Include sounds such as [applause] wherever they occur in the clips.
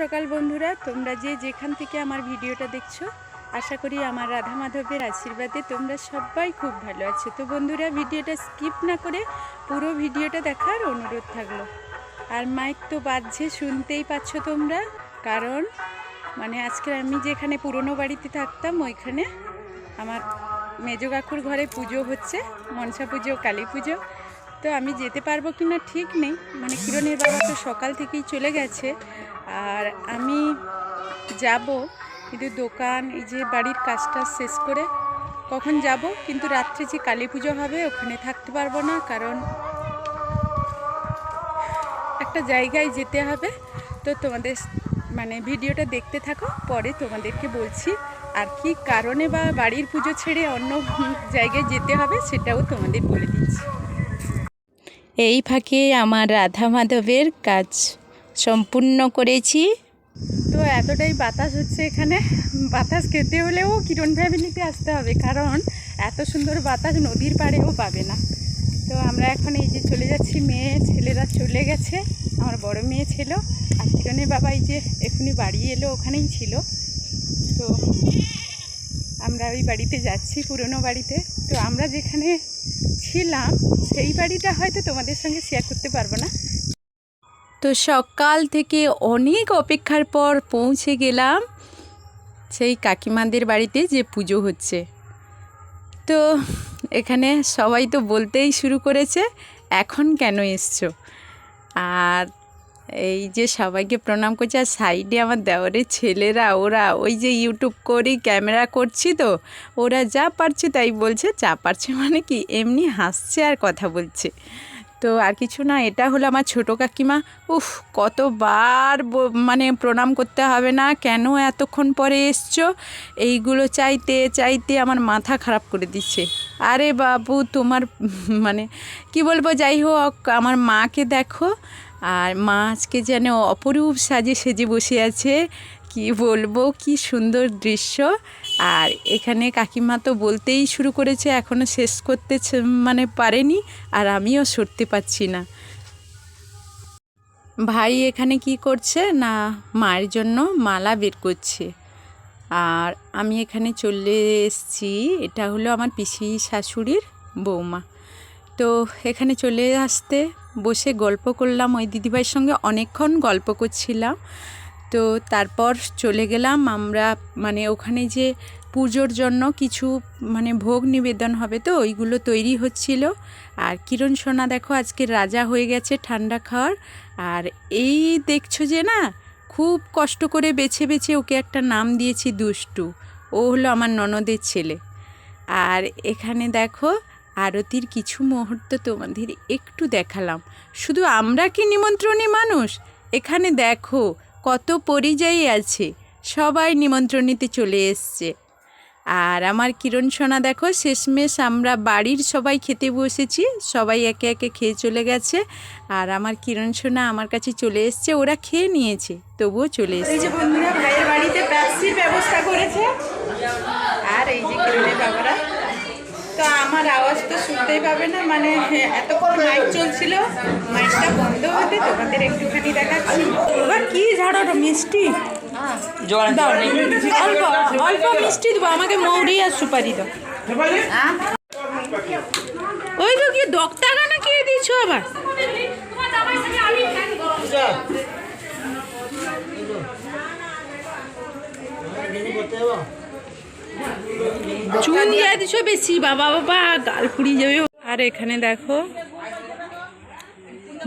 সকাল বন্ধুরা। তোমরা যে যেখান থেকে আমার ভিডিওটা দেখছ, আশা করি আমার রাধা মাধবের আশীর্বাদে তোমরা সবাই খুব ভালো আছো। তো বন্ধুরা, ভিডিওটা স্কিপ না করে পুরো ভিডিওটা দেখার অনুরোধ থাকল। আর মাইক তো বাজছে, শুনতেই পাচ্ছ তোমরা। কারণ মানে আজকে আমি যেখানে পুরনো বাড়িতে থাকতাম, ওইখানে আমার মেজো ঘরে পুজো হচ্ছে, মনসা পুজো, কালী পুজো। তো আমি যেতে পারব কি না ঠিক নেই। মানে কিরণের বাবা তো সকাল থেকেই চলে গেছে। আর আমি যাব কিন্তু দোকান, এই যে বাড়ির কাজটা শেষ করে কখন যাব? কিন্তু রাত্রে যে কালী পুজো হবে, ওখানে থাকতে পারব না, কারণ একটা জায়গায় যেতে হবে। তো তোমাদের মানে ভিডিওটা দেখতে থাকো, পরে তোমাদেরকে বলছি আর কি কারণে বা বাড়ির পুজো ছেড়ে অন্য জায়গায় যেতে হবে, সেটাও তোমাদের বলে দিচ্ছি। এই ফাঁকে আমার রাধা মাধবের কাজ সম্পূর্ণ করেছি। তো এতটাই বাতাস হচ্ছে এখানে। বাতাস খেতে হলেও কিরণ ফ্যামিলিতে আসতে হবে, কারণ এত সুন্দর বাতাস নদীর পাড়েও পাবে না। তো আমরা এখন এই যে চলে যাচ্ছি, মেয়ে, ছেলেরা চলে গেছে, আমার বড় মেয়ে ছিল আর কিরণের বাবা এই যে এখনই বাড়ি এলো, ওখানেই ছিল। তো আমরা ওই বাড়িতে যাচ্ছি, পুরনো বাড়িতে। তো আমরা যেখানে ছিলাম, সেই বাড়িটা হয়তো তোমাদের সঙ্গে শেয়ার করতে পারব না। তো সকাল থেকে অনেক অপেক্ষার পর পৌঁছে গেলাম সেই কাকিমাদের বাড়িতে যে পুজো হচ্ছে। তো এখানে সবাই তো বলতেই শুরু করেছে, এখন কেন এসছো? আর এই যে সবাইকে প্রণাম করছে, আর সাইডে আমার দেওয়ারের ছেলেরা, ওরা ওই যে ইউটিউব করি, ক্যামেরা করছি তো, ওরা যা পারছে তাই বলছে, যা পারছে মানে কি? এমনি হাসছে আর কথা বলছে। তো আর কিছু না, এটা হলো আমার ছোটো কাকিমা। উফ, কতবার মানে প্রণাম করতে হবে না, কেন এতক্ষণ পরে এসছো? এইগুলো চাইতে চাইতে আমার মাথা খারাপ করে দিচ্ছে। আরে বাবু, তোমার [laughs] মানে কি বলব, যাই হোক, আমার মাকে দেখো। আর মা আজকে যেন অপরূপ সাজে সেজে বসে আছে। কি বলব, কি সুন্দর দৃশ্য। আর এখানে কাকিমা তো বলতেই শুরু করেছে এখনও শেষ করতে মানে পারেনি আর আমিও সরতে পারছি না। ভাই এখানে কি করছে? না, মায়ের জন্য মালা বের করছে। আর আমি এখানে চলে এসেছি, এটা হলো আমার পিসি শাশুড়ির বৌমা। তো এখানে চলে আসতে বসে গল্প করলাম, ওই দিদিভাইয়ের সঙ্গে অনেকক্ষণ গল্প করছিলাম। তো তারপর চলে গেলাম আমরা মানে ওখানে যে পুজোর জন্য কিছু মানে ভোগ নিবেদন হবে তো, ওইগুলো তৈরি হচ্ছিল। আর কিরণ সোনা দেখো আজকে রাজা হয়ে গেছে ঠান্ডা খাওয়ার। আর এই দেখছ যে না, খুব কষ্ট করে বেছে বেছে ওকে একটা নাম দিয়েছি দুষ্টু। ও হলো আমার ননদের ছেলে। আর এখানে দেখো আরতির কিছু মুহূর্ত তোমাদের একটু দেখালাম। শুধু আমরা কি নিমন্ত্রণী মানুষ? এখানে দেখো কত পরিযায়ী আছে। সবাই নিমন্ত্রণীতে চলে এসছে। আর আমার কিরণ সোনা, দেখো, শেষমেশ আমরা বাড়ির সবাই খেতে বসেছি। সবাই একে একে খেয়ে চলে গেছে। আর আমার কিরণ সোনা আমার কাছে চলে এসছে। ওরা খেয়ে নিয়েছে, তবুও চলে এসছে। বন্ধুরা, ভাইয়ের বাড়িতে ব্যবস্থা করেছে। আর এই যে কিরণের বাবারা। তো আমার আওয়াজ তো শুনতেই পাবে না মানে এতক্ষণ মাইক চলছিল মাইকটা বন্ধ হতে তোমাদের একটুখানি দেখাচ্ছি এবার কি ঝাড়ো মিষ্টি অল্প অল্প মিষ্টি দেবো আমাকে মৌরি আর সুপারি দাও ওই তো কি দক্তা গানা কে দিয়েছ আবার চুন দিয়ে দিছো বেশি, বাবা বাবা, গাল পুড়িয়ে যাবে। আর এখানে দেখো,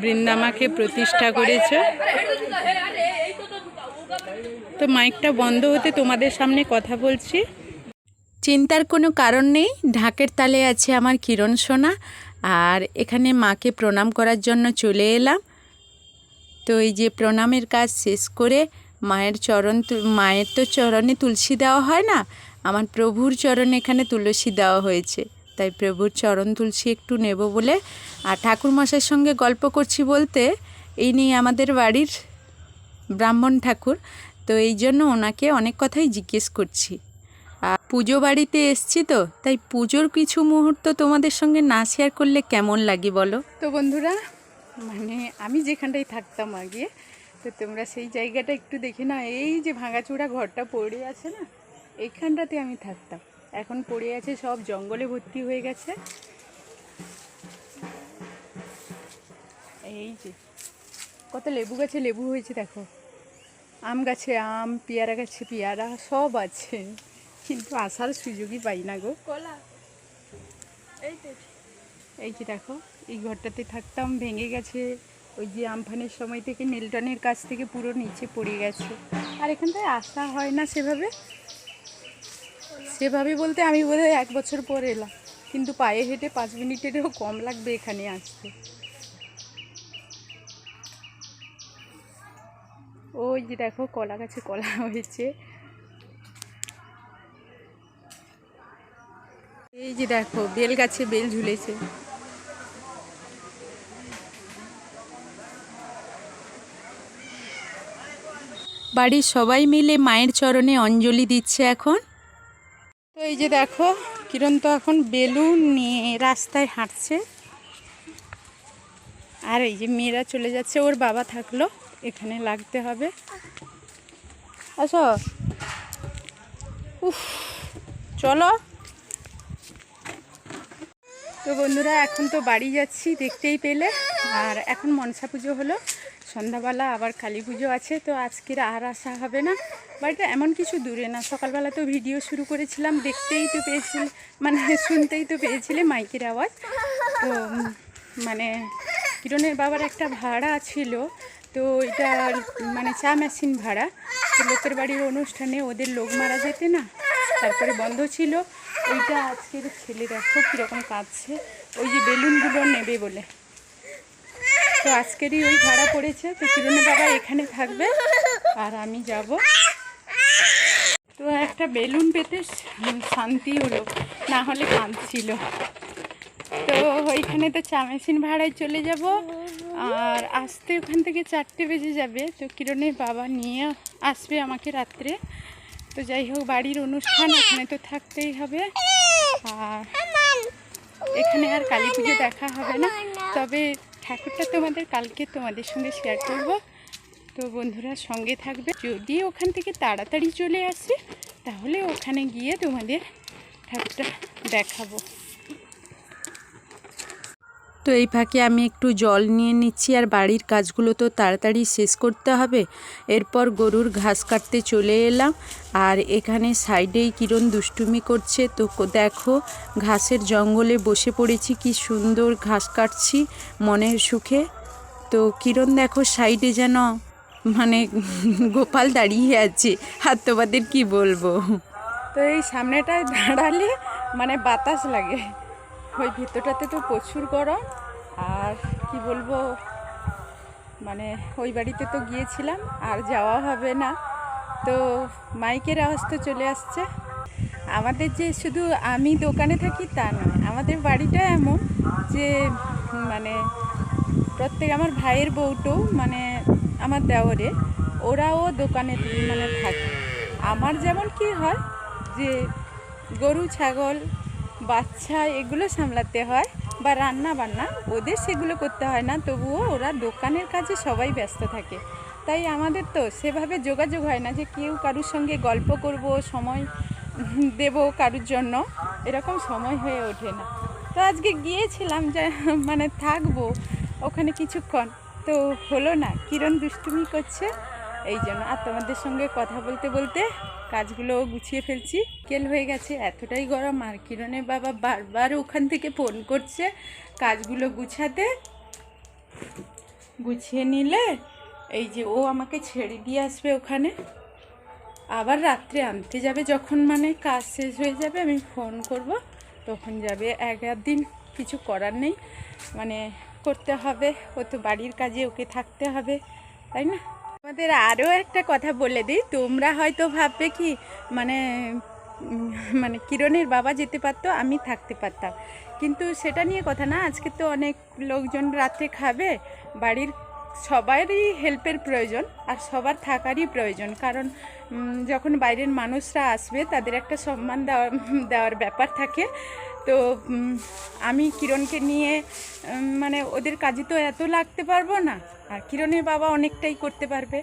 বৃন্দামাকে প্রতিষ্ঠা করেছে। তো মাইকটা বন্ধ হতে তোমাদের সামনে কথা বলছি। চিন্তার কোনো কারণ নেই, ঢাকের তালে আছে আমার কিরণ সোনা। আর এখানে মাকে প্রণাম করার জন্য চলে এলাম। তো এই যে প্রণামের কাজ শেষ করে মায়ের চরণ মায়ের তো চরণে তুলসী দেওয়া হয় না আমার প্রভুর চরণে এখানে তুলসী দেওয়া হয়েছে। তাই প্রভুর চরণ তুলসী একটু নেব বলে। আর ঠাকুর মশাইয়ের সঙ্গে গল্প করছি বলতে, এই নিয়ে আমাদের বাড়ির ব্রাহ্মণ ঠাকুর। তো এই জন্য ওনাকে অনেক কথাই জিজ্ঞেস করছি। আর পুজো বাড়িতে এসছি তো, তাই পুজোর কিছু মুহূর্ত তোমাদের সঙ্গে না শেয়ার করলে কেমন লাগে বলো? তো বন্ধুরা মানে আমি যেখানটায় থাকতাম আগে, তো তোমরা সেই জায়গাটা একটু দেখে না এই যে ভাঙাচোরা ঘরটা পড়ে আছে না এইখানটাতে আমি থাকতাম। এখন পড়ে আছে সব জঙ্গলে ভর্তি হয়ে গেছে। এই যে কত লেবু গাছে লেবু হয়েছে দেখো। আম গাছে আম পেয়ারা গাছে পেয়ারা সব আছে। কিন্তু আসার সুযোগই পাই না গো। কলা। এই এই যে দেখো এই ঘরটাতে থাকতাম ভেঙে গেছে। ওই যে আমফানের সময় থেকে নীলটনের কাছ থেকে পুরো নিচে পড়ে গেছে। আর এখান থেকে আসা হয় না সেভাবে। সেভাবে বলতে আমি বোধহয় এক বছর পর এলাম। কিন্তু পায়ে হেঁটে পাঁচ মিনিটেরও কম লাগবে এখানে আসতে। ওই যে দেখো, কলা গাছে কলা হয়েছে। এই যে দেখো, বেল গাছে বেল ঝুলেছে। বাড়ির সবাই মিলে মায়ের চরণে অঞ্জলি দিচ্ছে এখন। এই যে দেখো, কিরণ তো এখন বেলুন নিয়ে রাস্তায় হাঁটছে। আর এই যে মেয়েরা চলে যাচ্ছে, ওর বাবা থাকল, এখানে লাগতে হবে। আসো। উফ, চলো। তো বন্ধুরা, এখন তো বাড়ি যাচ্ছি, দেখতেই পেলে। আর এখন মনসা পুজো হলো। সন্ধ্যাবেলা আবার কালী পুজো আছে, তো আজকের আর আসা হবে না। বাড়িটা এমন কিছু দূরে না, সকালবেলা তো ভিডিও শুরু করেছিলাম, দেখতেই তো পেয়েছিলে মানে শুনতেই তো পেয়েছিলে মাইকের আওয়াজ। তো মানে কিরণের বাবার একটা ভাড়া ছিল, তো এটা মানে চা মেশিন ভাড়া। তো লোকের বাড়ির অনুষ্ঠানে ওদের লোক মারা যেতে না, তারপরে বন্ধ ছিল। ওইটা আজকের ছেলে দেখো কীরকম কাঁদছে, ওই যে বেলুনগুলো নেবে বলে। তো আজকেরই ওই ভাড়া পড়েছে, তো কিরণের বাবা এখানে থাকবে আর আমি যাব। তো একটা বেলুন পেতে শান্তি হলো, না হলে কাঁদছিল। তো ওইখানে তো চা মেশিন ভাড়ায় চলে যাব, আর আসতে ওখান থেকে চারটে বেজে যাবে, তো কিরণের বাবা নিয়ে আসবে আমাকে রাত্রে। তো যাই হোক, বাড়ির অনুষ্ঠান, ওখানে তো থাকতেই হবে। আর এখানে আর কালী পুজো দেখা হবে না। তবে ঠাকুরটা তোমাদের কালকে তোমাদের সঙ্গে শেয়ার করব। তো বন্ধুরা সঙ্গে থাকবে। যদি ওখান থেকে তাড়াতাড়ি চলে আসে, তাহলে ওখানে গিয়ে তোমাদের ঠাকুরটা দেখাবো। তো এই ফাঁকে আমি একটু জল নিয়ে নিচ্ছি আর বাড়ির কাজগুলো তো তাড়াতাড়ি শেষ করতে হবে। এরপর গরুর ঘাস কাটতে চলে এলাম আর এখানে সাইডেই কিরণ দুষ্টুমি করছে। তো দেখো ঘাসের জঙ্গলে বসে পড়েছি, কি সুন্দর ঘাস কাটছি মনের সুখে। তো কিরণ দেখো সাইডে যেন মানে গোপাল দাঁড়িয়ে আছে, আর তোমাদের কি বলব? তো এই সামনেটায় দাঁড়ালে মানে বাতাস লাগে। ওই ভিতরটাতে তো প্রচুর গরম। আর কি বলব মানে ওই বাড়িতে তো গিয়েছিলাম, আর যাওয়া হবে না। তো মাইকের আওয়াজ তো চলে আসছে। আমাদের যে শুধু আমি দোকানে থাকি তা নয়, আমাদের বাড়িটা এমন যে মানে প্রত্যেক আমার ভাইয়ের বউটাও মানে আমার দেওরে, ওরাও দোকানে মানে থাকে। আমার যেমন কি হয় যে গরু, ছাগল বাচ্চা এগুলো সামলাতে হয় বা রান্না বান্না, ওদের সেগুলো করতে হয় না, তবুও ওরা দোকানের কাজে সবাই ব্যস্ত থাকে। তাই আমাদের তো সেভাবে যোগাযোগ হয় না যে কেউ কারুর সঙ্গে গল্প করব, সময় দেব কারুর জন্য। এরকম সময় হয়ে ওঠে না। তো আজকে গিয়েছিলাম যে মানে থাকব ওখানে কিছুক্ষণ। তো হলো না, কিরণ দুষ্টুমি করছে। এই জন্য আর তোমাদের সঙ্গে কথা বলতে বলতে কাজগুলো গুছিয়ে ফেলছি। কেল হয়ে গেছে, এতটাই গরম, আর কিরণের বাবা বারবার ওখান থেকে ফোন করছে কাজগুলো গুছাতে। গুছিয়ে নিলে এই যে ও আমাকে ছেড়ে দিয়ে আসবে ওখানে। আবার রাত্রে আনতে যাবে যখন মানে কাজ শেষ হয়ে যাবে, আমি ফোন করব, তখন যাবে। এক দিন কিছু করার নেই মানে করতে হবে, ও তো বাড়ির কাজে, ওকে থাকতে হবে, তাই না? আমাদের আরও একটা কথা বলে দিই। তোমরা হয়তো ভাববে কি মানে মানে কিরণের বাবা যেতে পারতো, আমি থাকতে পারতাম। কিন্তু সেটা নিয়ে কথা না, আজকে তো অনেক লোকজন রাত্রে খাবে, বাড়ির সবারই হেল্পের প্রয়োজন আর সবার থাকারই প্রয়োজন। কারণ যখন বাইরের মানুষরা আসবে, তাদের একটা সম্মান দেওয়ার দেওয়ার ব্যাপার থাকে। তো আমি কিরণকে নিয়ে মানে ওদের কাজে তো এত লাগতে পারব না। আর কিরণের বাবা অনেকটাই করতে পারবে।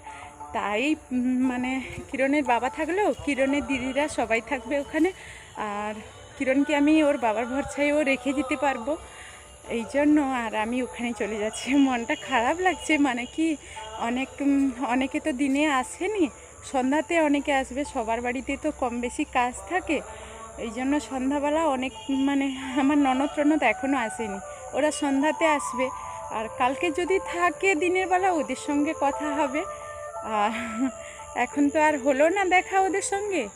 তাই মানে কিরণের বাবা থাকলেও কিরণের দিদিরা সবাই থাকবে ওখানে। আর কিরণকে আমি ওর বাবার ভরসায়ও রেখে দিতে পারব। এই জন্য আর আমি ওখানে চলে যাচ্ছি। মনটা খারাপ লাগছে মানে কি, অনেক অনেকে তো দিনে আসেনি। সন্ধ্যাতে অনেকে আসবে, সবার বাড়িতে তো কম বেশি কাজ থাকে। এই জন্য সন্ধ্যাবেলা অনেক মানে আমার ননদ টনদ এখনও আসেনি। ওরা সন্ধ্যাতে আসবে। আর কালকে যদি থাকে, দিনের বেলা ওদের সঙ্গে কথা হবে। আর এখন তো আর হলো না দেখা ওদের সঙ্গে।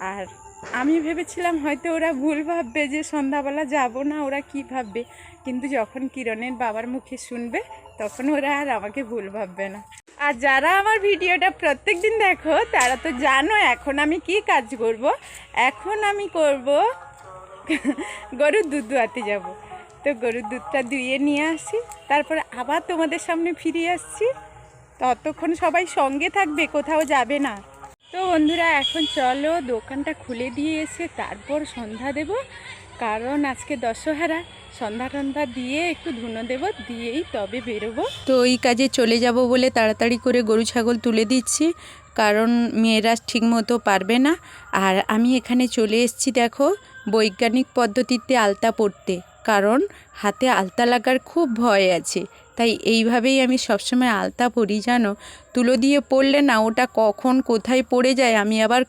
আর আমি ভেবেছিলাম হয়তো ওরা ভুল ভাববে যে সন্ধ্যাবেলা যাব না, ওরা কি ভাববে? কিন্তু যখন কিরণের বাবার মুখে শুনবে তখন ওরা আর আমাকে ভুল ভাববে না। আর যারা আমার ভিডিওটা প্রত্যেক দিন দেখো, তারা তো জানো এখন আমি কি কাজ করব। এখন আমি করব, গরুর দুধ দোয়াতে যাব। তো গরুর দুধটা দুইয়ে নিয়ে আসি, তারপরে আবার তোমাদের সামনে ফিরে আসছি। ততক্ষণ সবাই সঙ্গে থাকবে, কোথাও যাবে না। তো বন্ধুরা, এখন চলো দোকানটা খুলে দিয়ে এসে তারপর সন্ধ্যা দেব। কারণ আজকে দশহারা সন্ধ্যা টন্ধা দিয়ে একটু ধুনো দেব, দিয়েই তবে বেরোবো। তো এই কাজে চলে যাব বলে তাড়াতাড়ি করে গরু, ছাগল তুলে দিচ্ছি, কারণ মেয়েরা ঠিকমতো পারবে না। আর আমি এখানে চলে এসেছি দেখো, বৈজ্ঞানিক পদ্ধতিতে আলতা পড়তে কারণ হাতে আলতা লাগার খুব ভয় আছে। তাই এইভাবেই আমি সবসময় আলতা পরি জানো? তুলো দিয়ে পড়লে না ওটা কখন কোথায় পড়ে যায় আমি আবার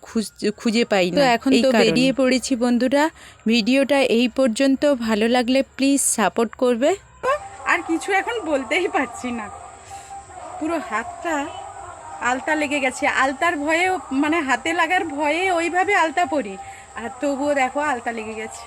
খুঁজে পাই না। তো এখন তো বেরিয়ে পড়েছি বন্ধুরা। ভিডিওটা এই পর্যন্ত। ভালো লাগলে প্লিজ সাপোর্ট করবে। আর কিছু এখন বলতেই পারছি না। পুরো হাতটা আলতা লেগে গেছে। আলতার ভয়ে মানে হাতে লাগার ভয়ে ওইভাবে আলতা পরি। আর তবুও দেখো আলতা লেগে গেছে।